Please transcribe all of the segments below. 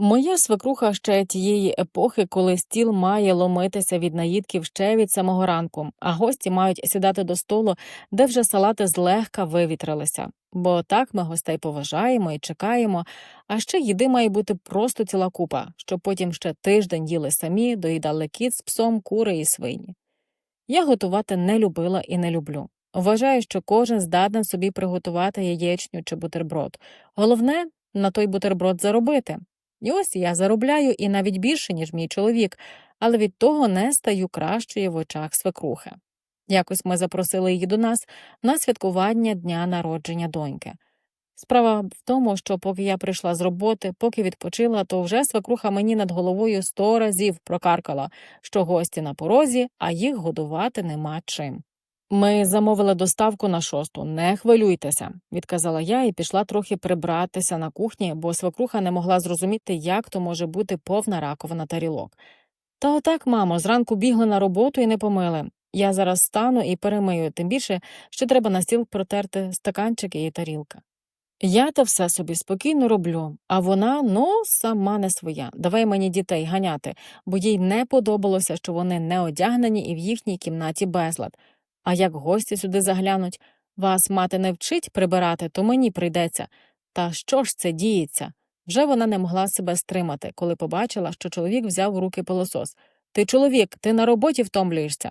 Моя свекруха ще тієї епохи, коли стіл має ломитися від наїдків ще від самого ранку, а гості мають сідати до столу, де вже салати злегка вивітрилися. Бо так ми гостей поважаємо і чекаємо, а ще їди має бути просто ціла купа, щоб потім ще тиждень їли самі, доїдали кіт з псом, кури і свині. Я готувати не любила і не люблю. Вважаю, що кожен здатен собі приготувати яєчню чи бутерброд. Головне на той бутерброд заробити. І ось я заробляю і навіть більше, ніж мій чоловік, але від того не стаю кращою в очах свекрухи. Якось ми запросили її до нас на святкування дня народження доньки. Справа в тому, що поки я прийшла з роботи, поки відпочила, то вже свекруха мені над головою сто разів прокаркала, що гості на порозі, а їх годувати нема чим. Ми замовили доставку на шосту, не хвилюйтеся, відказала я і пішла трохи прибратися на кухні, бо свекруха не могла зрозуміти, як то може бути повна раковина тарілок. Та отак, мамо, зранку бігли на роботу і не помили. Я зараз стану і перемию, тим більше, що треба на стіл протерти стаканчики і тарілка. Я то все собі спокійно роблю, а вона, ну, сама не своя. Давай мені дітей ганяти, бо їй не подобалося, що вони не одягнені і в їхній кімнаті безлад. А як гості сюди заглянуть, вас мати не вчить прибирати, то мені прийдеться. Та що ж це діється? Вже вона не могла себе стримати, коли побачила, що чоловік взяв у руки пилосос. Ти чоловік, ти на роботі втомлюєшся.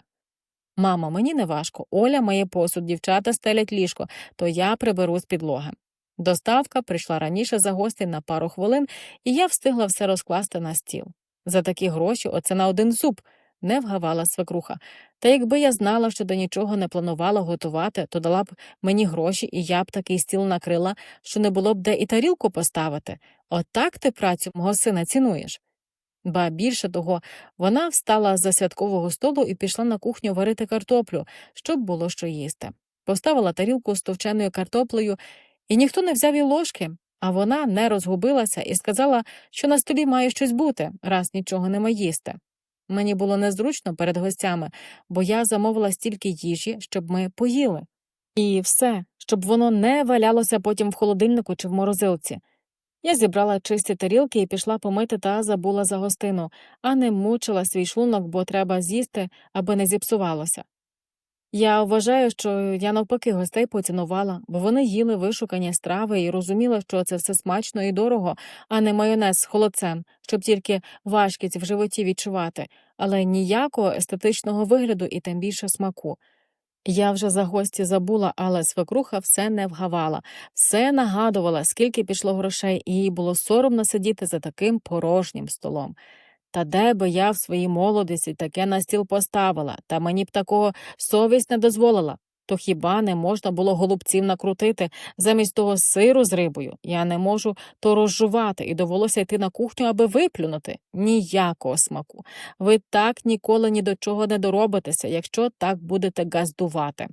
Мамо, мені не важко. Оля має посуд, дівчата стелять ліжко, то я приберу з підлоги. Доставка прийшла раніше за гостей на пару хвилин, і я встигла все розкласти на стіл. За такі гроші оце на один зуб, не вгавала свекруха. Та якби я знала, що до нічого не планувала готувати, то дала б мені гроші, і я б такий стіл накрила, що не було б де і тарілку поставити. Отак ти працю мого сина цінуєш. Ба більше того, вона встала за святкового столу і пішла на кухню варити картоплю, щоб було що їсти. Поставила тарілку з товченою картоплею, і ніхто не взяв і ложки, а вона не розгубилася і сказала, що на столі має щось бути, раз нічого нема їсти. Мені було незручно перед гостями, бо я замовила стільки їжі, щоб ми поїли. І все, щоб воно не валялося потім в холодильнику чи в морозилці. Я зібрала чисті тарілки і пішла помити та забула за гостину, а не мучила свій шлунок, бо треба з'їсти, аби не зіпсувалося. Я вважаю, що я навпаки гостей поцінувала, бо вони їли вишукані страви і розуміла, що це все смачно і дорого, а не майонез з холодцем, щоб тільки важкість в животі відчувати, але ніякого естетичного вигляду і тим більше смаку. Я вже за гості забула, але свекруха все не вгавала, все нагадувала, скільки пішло грошей, і їй було соромно сидіти за таким порожнім столом. Та де би я в своїй молодості таке на стіл поставила, та мені б такого совість не дозволила. То хіба не можна було голубців накрутити замість того сиру з рибою? Я не можу то розжувати, і довелося йти на кухню, аби виплюнути. Ніякого смаку. Ви так ніколи ні до чого не доробитеся, якщо так будете газдувати.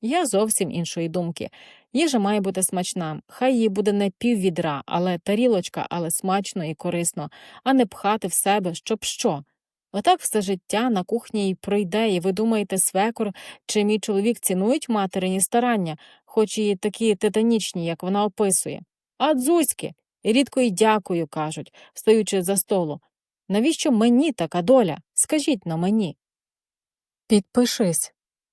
Я зовсім іншої думки. Їжа має бути смачна, хай її буде не піввідра, але тарілочка, але смачно і корисно, а не пхати в себе, щоб що. Отак все життя на кухні й пройде, і ви думаєте, свекор чи мій чоловік цінують материні старання, хоч і такі титанічні, як вона описує. А дзузьки, рідко й дякую, кажуть, встаючи за столу. Навіщо мені така доля? Скажіть на мені. Підпишись,